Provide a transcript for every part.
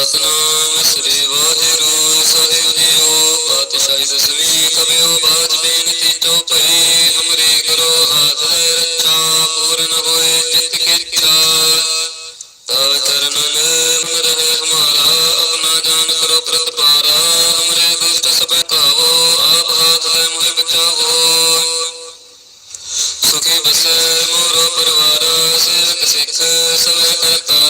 ਸਤਨਾਮ ਸ੍ਰੀ ਵਾਹਿਗੁਰੂ ਸਾਹਿਬ ਜੀਓ ਪਾਤਸ਼ਾਹੀ ਦਸਵੀਂ ਕਬਿਓ ਬਾਜ ਬੇਨਤੀ ਜੋ ਪਈ ਹਮਰੇ ਕਰੋ ਹਾਥ ਹੈ ਰੱਛਾ ਪੂਰਨ ਹੋਏ ਜਿਤ ਕਿਛਾ ਤਵ ਚਰਨ ਨਮ ਰਹੇ ਹਮਾਰਾ ਆਪਣਾ ਜਾਨ ਕਰੋ ਪ੍ਰਤਪਾਰਾ ਹਮਰੇ ਦੁਸ਼ਟ ਸਭੈ ਕਾਵੋ ਆਪ ਹਾਥ ਹੈ ਮੋਹਿ ਬਚਾਵੋ ਸੁਖੀ ਬਸੈ ਮੋਰੋ ਪਰਵਾਰਾ ਸਿਰ ਸਿੱਖ ਸਭੈ ਕਰਤਾ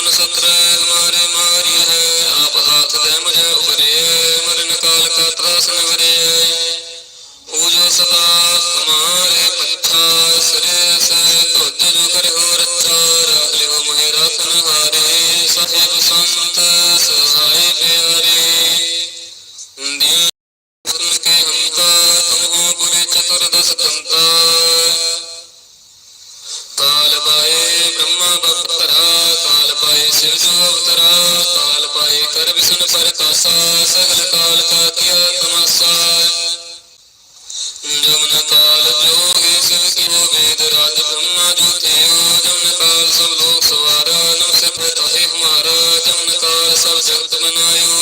nosotros, Madre. ਸਿਵ ਜੋ ਅਵਤਰਾ ਕਾਲ ਪਾਏ ਕਰ ਵਿਸਨ ਪ੍ਰਕਾਸ਼ਾ ਸਗਲ ਕਾਲ ਕਾ ਕੀਆ ਤਮਾਸਾ। ਜਮਨ ਕਾਲ ਜੋਗੇ ਸਿਵ ਕੀਓ ਵੇਦ ਰਾਜ ਬ੍ਰਹਮਾ ਜੋਤਿਓ ਜਮਨ ਕਾਲ ਸਭ ਲੋਕ ਸਵਾਰਾ ਨਮਸੇ ਪ੍ਰਤਾਹੇ ਹਮਾਰਾ, ਜਮਨ ਕਾਲ ਸਭ ਜਗਤ ਬਨਾਇਓ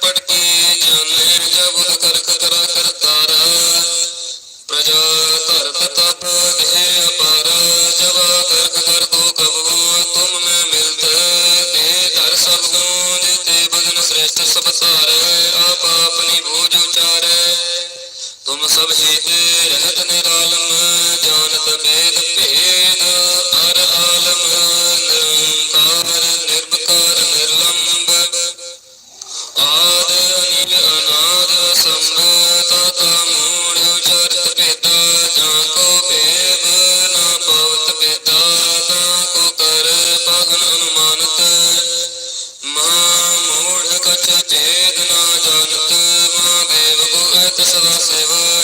ਦੁਸ਼ਟ ਸਭ ਸਾਰੈ ਆਪ ਆਪਣੀ ਬੋਝ ਉਚਾਰੈ ਤੁਮ ਸਭ ਹੀ ਰਹਿਤ ਨਿਰਾਲਮ ਜਾਣਤ ਬੇਦ ਭੇਦ ਸਚੇਤ ਨਾ ਜਾਣਤ ਮਹਾਦੇਵ ਕੋ ਅਤ ਸੇਵਾ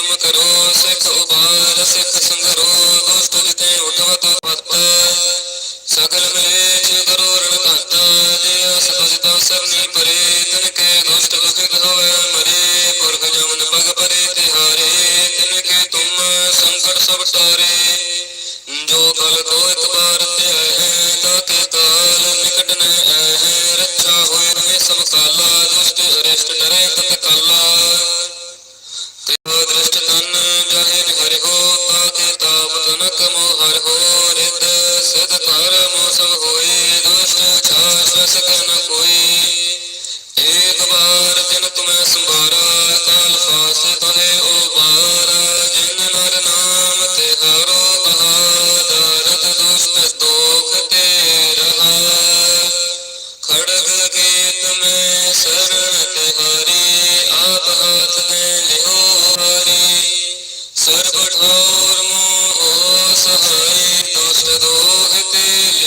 ਪ੍ਰਥਮ ਕਰੋ, ਸਿੱਖ ਉਬਾਰ, ਸਿੱਖ ਸੰਗਰੋ, ਦੋਸਤ ਜਿਤੇ ਉਠਵਤ ਪਤ। ਸਗਲ ਮਿਲੇ ਜੇ ਕਰੋ ਰਣ ਘਾਤਾ ਦੇ ਅਸਤੁ ਜਿਤਉ ਸਰਨੀ ਪਰੇ। ਨਾਨਕ ਮੋਹਰ ਹੋ ਰਿਦ ਸਿਧ ਕਰਮ ਸਭ ਹੋਏ ਦੁਸ਼ਟ ਚਾਰ ਸਸ ਕਨ ਕੋਈ। ਏਕ ਬਾਰ ਜਿਨ ਤੁਮੈ ਸੰਭਾਰਾ, ਕਾਲ ਫਾਸ ਤਵੇ ਓ ਬਾਰ ਜਿਨ ਨਰ ਨਾਮ ਤੇ ਹਰੋ ਕਹਾ ਦਰਦ ਦੁਸ਼ਟ ਦੋਖ ਤੇ ਰਹਾ ਖੜਗ ਗੀਤ ਮੈਂ ਸਰਣ ਤੇ ਹਾਰੀ, ਆਪ ਹੱਥ ਦੇ ਲਿਓ ਹਾਰੀ। ਸਰਬ ਢੋਰ করতে